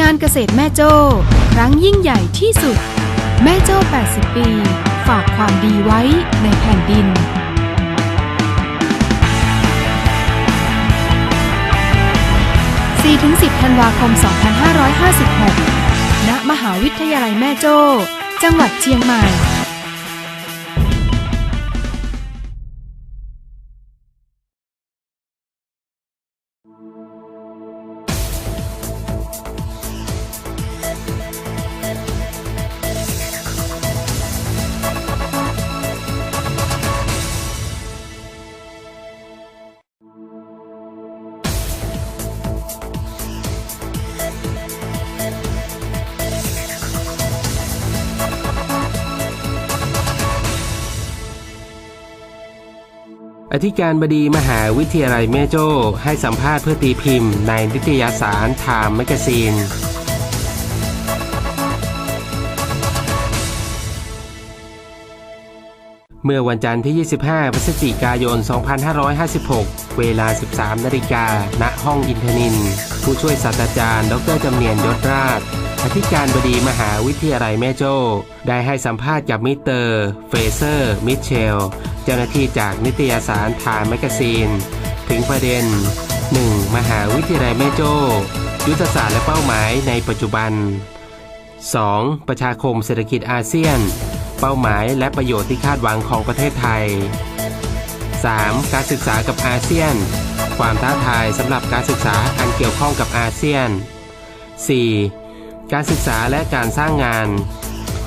งานเกษตรแม่โจ้ครั้งยิ่งใหญ่ที่สุด แม่โจ้ 80 ปี ฝากความดีไว้ในแผ่นดิน4-10ธันวาคม 2556 ณ มหาวิทยาลัยแม่โจ้ จังหวัดเชียงใหม่ อธิการบดีมหาวิทยาลัยแม่โจ้ให้สัมภาษณ์เพื่อตีพิมพ์ ในนิตยสารไทม์แมกซีน เมื่อวันจันทร์ที่ 25 พฤศจิกายน 2556 เวลา 13 นาฬิกา ณ ห้องอินทนิน ผู้ช่วยศาสตราจารย์ ดรจำเนียนยศราช อธิการบดีมหาวิทยาลัยแม่โจ้ ได้ให้สัมภาษณ์กับมิเตอร์เฟเซอร์ มิเชล เจ้าหน้าที่จากนิตยสารทม์แมกกาซีน ถึงประเด็น 1. มหาวิทยาลัยแม่โจ้ ยุทธศาสตร์และเป้าหมายในปัจจุบัน 2. ประชาคมเศรษฐกิจอาเซียน เป้าหมายและประโยชน์ที่คาดหวังของประเทศไทย 3. การศึกษากับอาเซียน ความท้าทายสำหรับการศึกษาอันเกี่ยวข้องกับอาเซียน 4. การศึกษาและการสร้างงาน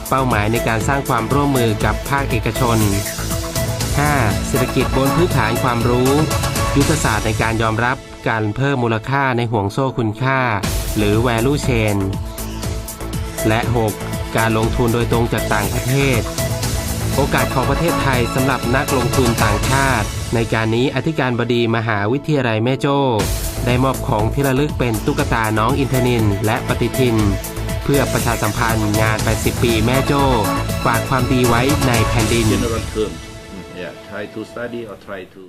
เป้าหมายในการสร้างความร่วมมือกับภาคเอกชน 5. เศรษฐกิจบนพื้นฐานความรู้ ยุทธศาสตร์ในการยอมรับการเพิ่มมูลค่าในห่วงโซ่คุณค่า หรือ value chain และ 6. การลงทุนโดยตรงจากต่างประเทศ โอกาสของประเทศไทยสำหรับนักลงทุนต่างชาติ ในการนี้อธิการบดีมหาวิทยาลัยแม่โจ้ได้มอบของที่ระลึกเป็นตุ๊กตาน้องอินทนินและปฏิทิน เพื่อประชาสัมพันธ์งาน 80 ปีแม่โจ้ฝากความดีไว้ในแผ่นดิน yeah try to study or try to